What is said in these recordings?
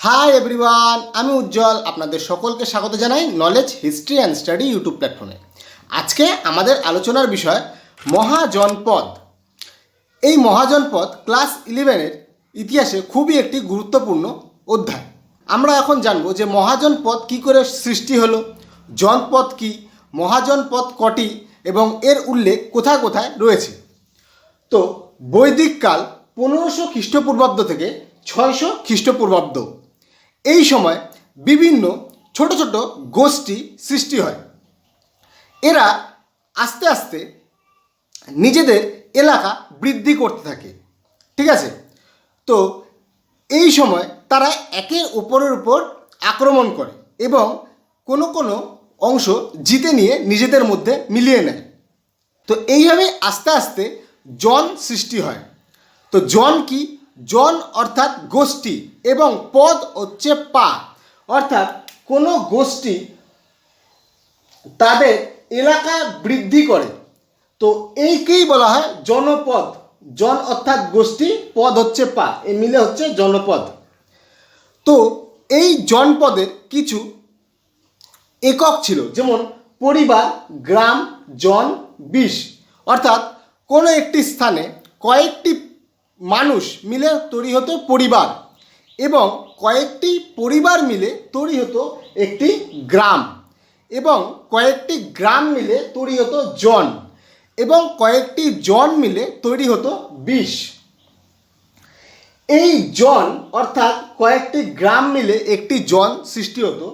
Hi everyone আমি উজ্জ্বল, আপনাদের সকলকে স্বাগত জানাই knowledge history and study YouTube প্ল্যাটফর্মে আজকে আমাদের আলোচনার বিষয় মহাজনপদ এই মহাজনপদ ক্লাস ইলেভেনের ইতিহাসে খুবই একটি গুরুত্বপূর্ণ অধ্যায়। আমরা এখন জানব যে মহাজনপদ কী করে সৃষ্টি হলো জনপদ কি মহাজনপদ কটি, এবং এর উল্লেখ কোথায় কোথায় রয়েছে। তো বৈদিক কাল পনেরোশো খ্রিস্টপূর্বাব্দ থেকে ছয়শো খ্রিস্টপূর্বাব্দ এই সময় বিভিন্ন ছোট ছোট গোষ্ঠী সৃষ্টি হয়। এরা আস্তে আস্তে নিজেদের এলাকা বৃদ্ধি করতে থাকে, ঠিক আছে? তো এই সময় তারা একে অপরের উপর আক্রমণ করে এবং কোনো কোনো অংশ জিতে নিয়ে নিজেদের মধ্যে মিলিয়ে নেয়। তো এইভাবে আস্তে আস্তে জন সৃষ্টি হয়। তো জন কি? জন অর্থাৎ গোষ্ঠী এবং পদ হচ্ছে পা। অর্থাৎ কোনো গোষ্ঠী তাদের এলাকা বৃদ্ধি করে। তো এইকেই বলা হয় জনপদ। জন অর্থাৎ গোষ্ঠী, পদ হচ্ছে পা। এ মিলে হচ্ছে জনপদ। তো এই জনপদের কিছু একক ছিল, যেমন পরিবার, গ্রাম, জন বিষ অর্থাৎ কোনো একটি স্থানে কয়েকটি মানুষ মিলে তৈরি হতো পরিবার এবং কয়েকটি পরিবার মিলে তৈরি হতো একটি গ্রাম এবং কয়েকটি গ্রাম মিলে তৈরি হতো জন এবং কয়েকটি জন মিলে তৈরি হতো বিষ এই জন অর্থাৎ কয়েকটি গ্রাম মিলে একটি জন সৃষ্টি হতো,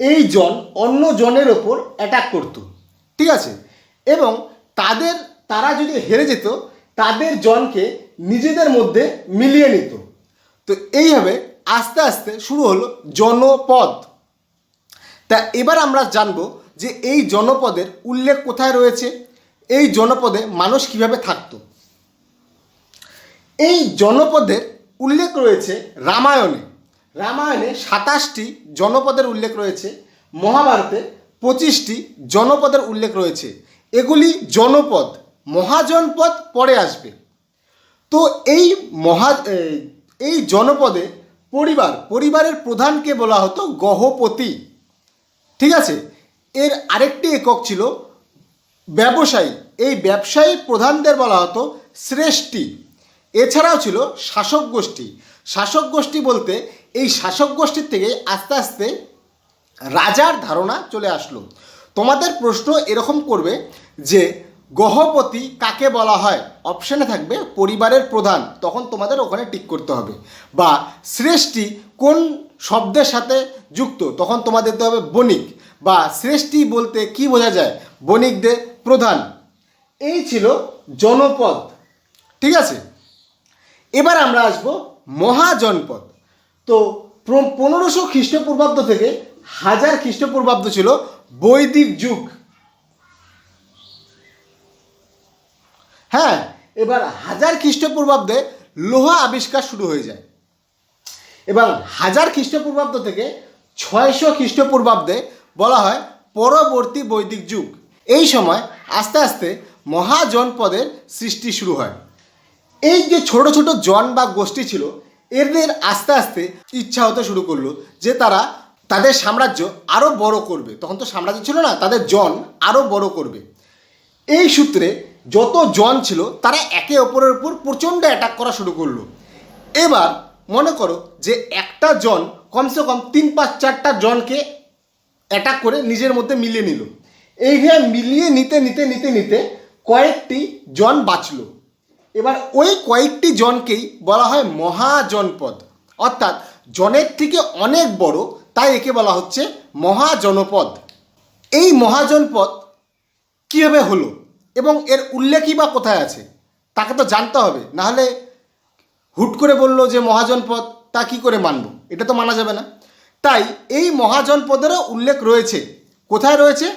এই জন অন্য জনের ওপর অ্যাটাক করতো, ঠিক আছে? এবং তাদের, তারা যদি হেরে যেত, তাদের জনকে নিজেদের মধ্যে মিলিয়ে নিত। তো এইভাবে আস্তে আস্তে শুরু হলো জনপদ। তা এবার আমরা জানব যে এই জনপদের উল্লেখ কোথায় রয়েছে, এই জনপদে মানুষ কীভাবে থাকতো। এই জনপদের উল্লেখ রয়েছে রামায়ণে। রামায়ণে সাতাশটি জনপদের উল্লেখ রয়েছে, মহাভারতে পঁচিশটি জনপদের উল্লেখ রয়েছে। এগুলি জনপদ, মহাজনপদ পরে আসবে। তো এই মহা এই- জনপদে পরিবার, পরিবারের প্রধানকে বলা হতো গহপতি। ঠিক আছে? এর আরেকটি একক ছিল ব্যবসায়ী। এই ব্যবসায়ী প্রধানদের বলা হতো শ্রেষ্ঠী। এছাড়াও ছিল শাসক গোষ্ঠী। শাসক গোষ্ঠী বলতে এই শাসক গোষ্ঠীর থেকে আস্তে আস্তে রাজার ধারণা চলে আসলো। তোমাদের প্রশ্ন এরকম করবে যে গহপতি কাকে বলা হয়? অপশানে থাকবে পরিবারের প্রধান। তখন তোমাদের ওখানে টিক করতে হবে। বা শ্রেষ্ঠী কোন শব্দের সাথে যুক্ত? তখন তোমাদের দিতে হবে বণিক। বা শ্রেষ্ঠী বলতে কি বোঝা যায়? বণিকদের প্রধান। এই ছিল জনপদ। ঠিক আছে? এবার আমরা আসব মহাজনপদ। তো পনেরোশো খ্রিস্টপূর্বাব্দ থেকে হাজার খ্রিস্টপূর্বাব্দ ছিল বৈদিক যুগ। হ্যাঁ এবার হাজার খ্রিস্টপূর্বাব্দে লোহা আবিষ্কার শুরু হয়ে যায়। এবং হাজার খ্রিস্টপূর্বাব্দ থেকে ছয়শো খ্রিস্টপূর্বাব্দে বলা হয় পরবর্তী বৈদিক যুগ। এই সময় আস্তে আস্তে মহাজনপদের সৃষ্টি শুরু হয়। এই যে ছোট ছোট জন বা গোষ্ঠী ছিল, এদের আস্তে আস্তে ইচ্ছা হতে শুরু করল যে তারা তাদের সাম্রাজ্য আরও বড় করবে। তখন তো সাম্রাজ্য ছিল না, তাদের জন আরও বড় করবে। এই সূত্রে যত জন ছিল, তারা একে অপরের উপর প্রচণ্ড অ্যাটাক করা শুরু করল। এবার মনে করো যে একটা জন কমসে কম তিন পাঁচ চারটা জনকে অ্যাটাক করে নিজের মধ্যে মিলিয়ে নিল। এইভাবে মিলিয়ে নিতে নিতে নিতে নিতে কয়েকটি জন বাঁচলো। এবার ওই কয়েকটি জনকেই বলা হয় মহাজনপদ। অর্থাৎ জনের থেকে অনেক বড়, তাই একে বলা হচ্ছে মহাজনপদ। এই মহাজনপদ কীভাবে হলো? এবং এর উল্লেখই বা কোথায় আছে? তাকে তো জানতে হবে। নাহলে হুট করে বলল যে মহাজনপদ, তা কি করে মানব? এটা তো মানা যাবে না। তাই এই মহাজনপদেরও উল্লেখ রয়েছে। কোথায় রয়েছে?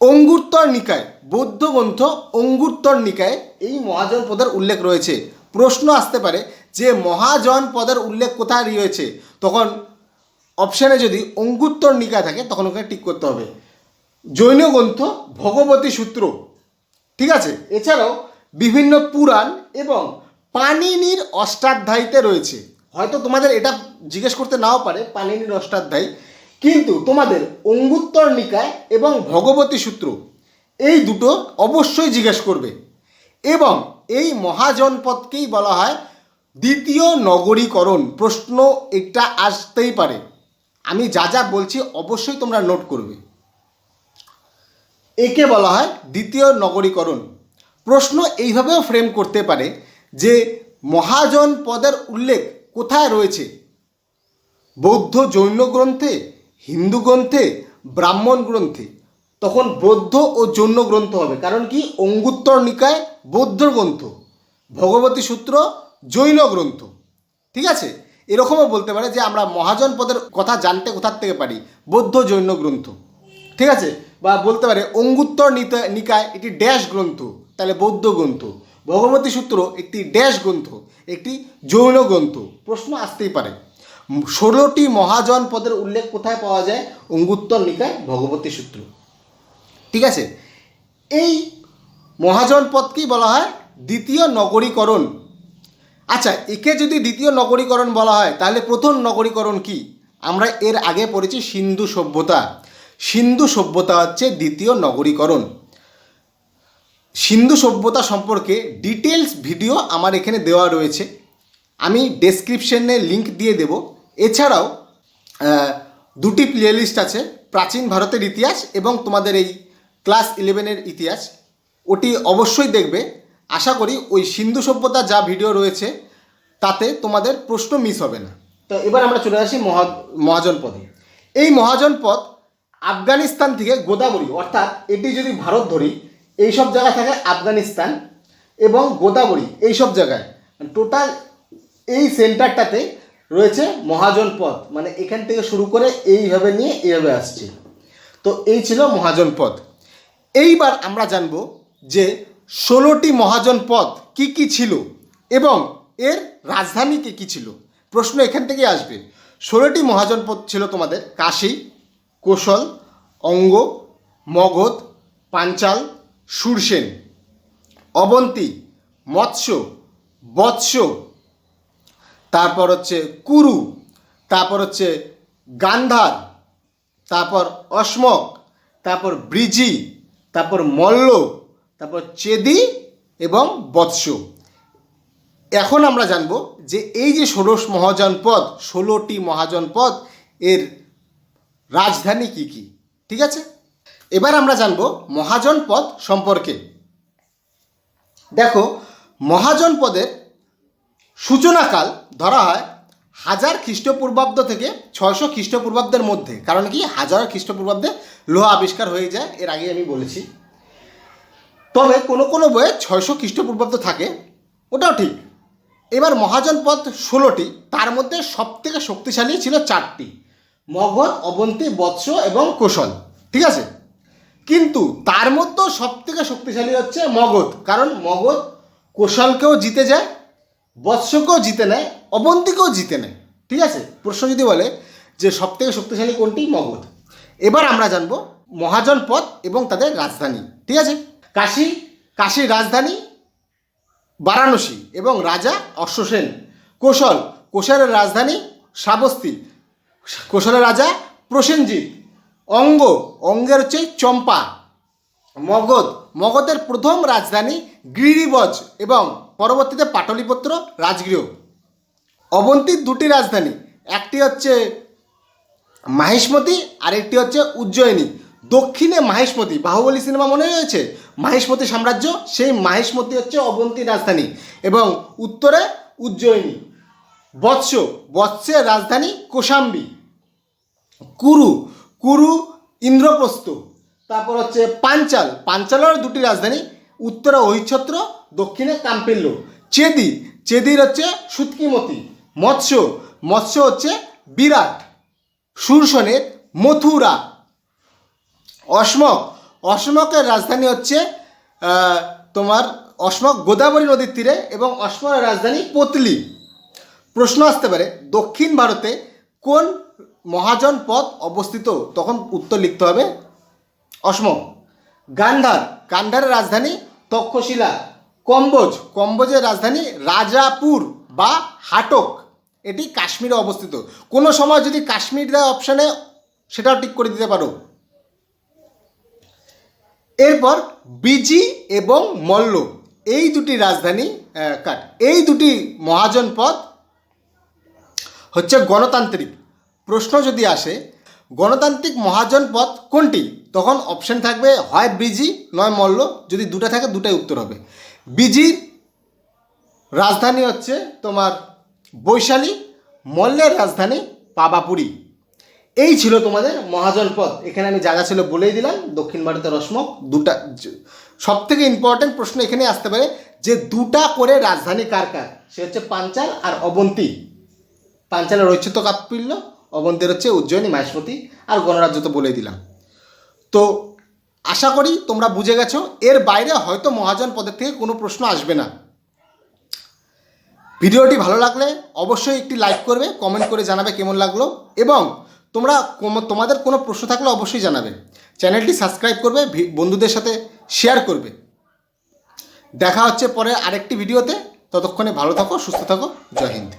অঙ্গুত্তর নিকায়, বৌদ্ধ গ্রন্থ অঙ্গুত্তর নিকায় এই মহাজন পদের উল্লেখ রয়েছে। প্রশ্ন আসতে পারে যে মহাজন পদের উল্লেখ কোথায় রয়েছে? তখন অপশানে যদি অঙ্গুত্তর নিকায় থাকে, তখন ওখানে টিক করতে হবে। জৈন গ্রন্থ ভগবতী সূত্র। ঠিক আছে? এছাড়াও বিভিন্ন পুরাণ এবং পানিনির অষ্টাধ্যায়ীতে রয়েছে। হয়তো তোমাদের এটা জিজ্ঞেস করতে নাও পারে পানিনি অষ্টাধ্যায়ী। কিন্তু তোমাদের অঙ্গুত্তর নিকায় এবং ভগবতী সূত্র, এই দুটো অবশ্যই জিজ্ঞেস করবে। এবং এই মহাজনপদকেই বলা হয় দ্বিতীয় নগরীকরণ। প্রশ্ন একটা আসতেই পারে। আমি যা যা বলছি অবশ্যই তোমরা নোট করবে। একে বলা হয় দ্বিতীয় নগরীকরণ। প্রশ্ন এইভাবেও ফ্রেম করতে পারে যে মহাজন পদের উল্লেখ কোথায় রয়েছে? বৌদ্ধ জৈন গ্রন্থে, হিন্দু গ্রন্থে, ব্রাহ্মণ গ্রন্থে। তখন বৌদ্ধ ও জৈন গ্রন্থ হবে, কারণ কি? অঙ্গুত্তর নিকায় বৌদ্ধ গ্রন্থ, ভগবতী সূত্র জৈন গ্রন্থ। ঠিক আছে? এরকমও বলতে পারে যে আমরা মহাজন পদের কথা জানতে কোথার থেকে পারি? বৌদ্ধ জৈন গ্রন্থ। ঠিক আছে? বা বলতে পারে অঙ্গুত্তর নিকায় একটি ড্যাশ গ্রন্থ, তাহলে বৌদ্ধ গ্রন্থ। ভগবতী সূত্র একটি ড্যাশ গ্রন্থ, একটি জৈন গ্রন্থ। প্রশ্ন আসতেই পারে। ষোলোটি মহাজন পদের উল্লেখ কোথায় পাওয়া যায়? অঙ্গুত্তর নিকায় ভগবতী সূত্র। ঠিক আছে? এই মহাজন পদকেই বলা হয়? দ্বিতীয় নগরীকরণ। আচ্ছা একে যদি দ্বিতীয় নগরীকরণ বলা হয়, তাহলে প্রথম নগরীকরণ কি? আমরা এর আগে পড়েছি সিন্ধু সভ্যতা। সিন্ধু সভ্যতা হচ্ছে দ্বিতীয় নগরীকরণ। সিন্ধু সভ্যতা সম্পর্কে ডিটেলস ভিডিও আমার এখানে দেওয়া রয়েছে। আমি ডেসক্রিপশনে লিংক দিয়ে দেব। এছাড়াও দুটি প্লেলিস্ট আছে, প্রাচীন ভারতের ইতিহাস এবং তোমাদের এই ক্লাস ইলেভেনের ইতিহাস। ওটি অবশ্যই দেখবে। আশা করি ওই সিন্ধু সভ্যতা যা ভিডিও রয়েছে, তাতে তোমাদের প্রশ্ন মিস হবে না। তো এবার আমরা চলে আসি মহা, মহাজন পদে। এই মহাজন পদ আফগানিস্তান থেকে গোদাবরী, অর্থাৎ এটি যদি ভারত ধরি এই সব জায়গায় থাকে আফগানিস্তান এবং গোদাবরী এই সব জায়গায়। টোটাল এই সেন্টারটাতে রয়েছে মহাজন পথ। মানে এখান থেকে শুরু করে এইভাবে নিয়ে এইভাবে আসছে। তো এই ছিল মহাজন পথ। এইবার আমরা জানব যে ষোলোটি মহাজন পথ কি কি ছিল এবং এর রাজধানী কি কি ছিল। প্রশ্ন এখান থেকে আসবে। ষোলোটি মহাজন পথ ছিল তোমাদের, কাশী কোশল, অঙ্গ, মগধ, পাঞ্চাল, সুরসেন। অবন্তী, মৎস্য, বৎস্য। তারপর হচ্ছে কুরু, তারপর হচ্ছে গান্ধার, তারপর অশ্মক, তারপর ব্রিজি, তারপর মল্ল, তারপর চেদি এবং বৎস এখন আমরা জানব যে এই যে ষোড়শ মহাজনপদ, ষোলোটি মহাজনপদ, এর রাজধানী কি কি? ঠিক আছে? এবার আমরা জানব মহাজনপদ সম্পর্কে। দেখো, মহাজনপদের সূচনাকাল ধরা হয় হাজার খ্রিস্টপূর্বাব্দ থেকে ছয়শো খ্রিস্টপূর্বাব্দের মধ্যে। কারণ কি? হাজার খ্রিস্টপূর্বাব্দে লোহা আবিষ্কার হয়ে যায়, এর আগে আমি বলেছি। তবে কোনো কোনো বইয়ে ছয়শো খ্রিস্টপূর্বাব্দ থাকে, ওটাও ঠিক। এবার মহাজনপদ ষোলোটি, তার মধ্যে সবথেকে শক্তিশালী ছিল চারটি। মগধ অবন্তী, বৎস এবং কোশল। ঠিক আছে? কিন্তু তার মধ্যেও সবথেকে শক্তিশালী হচ্ছে মগধ। কারণ মগধ কোশলকেও জিতে যায়, বৎসকেও জিতে নেয়, অবন্তীকেও জিতে নেয়। ঠিক আছে? প্রশ্ন যদি বলে যে সবথেকে শক্তিশালী কোনটি? মগধ। এবার আমরা জানব মহাজন পদ এবং তাদের রাজধানী। ঠিক আছে? কাশী, কাশীর রাজধানী বারাণসী এবং রাজা অশ্বসেন। কোশল, কোশলের রাজধানী শ্রাবস্তি কোশলের রাজা প্রসেনজিৎ। অঙ্গ, অঙ্গের হচ্ছে চম্পা। মগধ, মগধের প্রথম রাজধানী গিরিবজ এবং পরবর্তীতে পাটলিপুত্র রাজগৃহ। অবন্তীর দুটি রাজধানী, একটি হচ্ছে মাহেশমতি আর একটি হচ্ছে উজ্জয়িনী। দক্ষিণে মাহেশমতি বাহুবলী সিনেমা মনে রয়েছে? মাহেশমতি সাম্রাজ্য, সেই মাহেশমতি হচ্ছে অবন্তীর রাজধানী এবং উত্তরে উজ্জয়িনী। বৎস, বৎসের রাজধানী কোশাম্বি। কুরু কুরু ইন্দ্রপ্রস্থ। তারপর হচ্ছে পাঞ্চাল। পাঞ্চালের দুটি রাজধানী, উত্তরে ঐচ্ছত্র দক্ষিণে কাম্পিল্য। চেদি, চেদির হচ্ছে সুতকিমতি মৎস্য মৎস্য হচ্ছে বিরাট। সুরসনের মথুরা। অসমক অসমকের রাজধানী হচ্ছে তোমার অসমক গোদাবরী নদীর তীরে এবং অসমকের রাজধানী পতলি। প্রশ্ন আসতে পারে, দক্ষিণ ভারতে কোন মহাজন পদ অবস্থিত? তখন উত্তর লিখতে হবে অসম। গান্ধার, গান্ধারের রাজধানী তক্ষশিলা। কম্বোজ, কম্বোজের রাজধানী রাজাপুর বা হাটক। এটি কাশ্মীরে অবস্থিত। কোনো সময় যদি কাশ্মীর দেয় অপশানে সেটাও ঠিক করে দিতে পারো। এরপর বিজি এবং মল্ল। এই দুটি রাজধানী কাট এই দুটি মহাজনপদ হচ্ছে গণতান্ত্রিক। প্রশ্ন যদি আসে, গণতান্ত্রিক মহাজনপদ কোনটি? তখন অপশন থাকবে, হয় বিজি, নয় মল্ল। যদি দুটো থাকে, দুটাই উত্তর হবে। বিজির রাজধানী হচ্ছে তোমার বৈশালী, মল্লের রাজধানী পাবাপুরি। এই ছিল তোমাদের মহাজনপদ এখানে আমি জায়গা ছিল বলেই দিলাম, দক্ষিণ ভারতের রসমক দুটা সব থেকে ইম্পর্টেন্ট প্রশ্ন এখানে আসতে পারে, যে দুটা করে রাজধানী কার কার? সে হচ্ছে পাঞ্চাল আর অবন্তী। পাঞ্চালের ঐচ্ছিত কাপ্পিল্য অবন্তের হচ্ছে উজ্জয়িনী মাহেশমতি আর গণরাজ্য তো বলেই দিলাম। তো আশা করি তোমরা বুঝে গেছো, এর বাইরে হয়তো মহাজন পদের থেকে কোনো প্রশ্ন আসবে না। ভিডিওটি ভালো লাগলে অবশ্যই একটি লাইক করবে, কমেন্ট করে জানাবে কেমন লাগল, এবং তোমরা তোমাদের কোনো প্রশ্ন থাকলে অবশ্যই জানাবে। চ্যানেলটি সাবস্ক্রাইব করবে বন্ধুদের সাথে শেয়ার করবে। দেখা হচ্ছে পরে আরেকটি ভিডিওতে, ততক্ষণে ভালো থাকো, সুস্থ থাকো, জয় হিন্দ।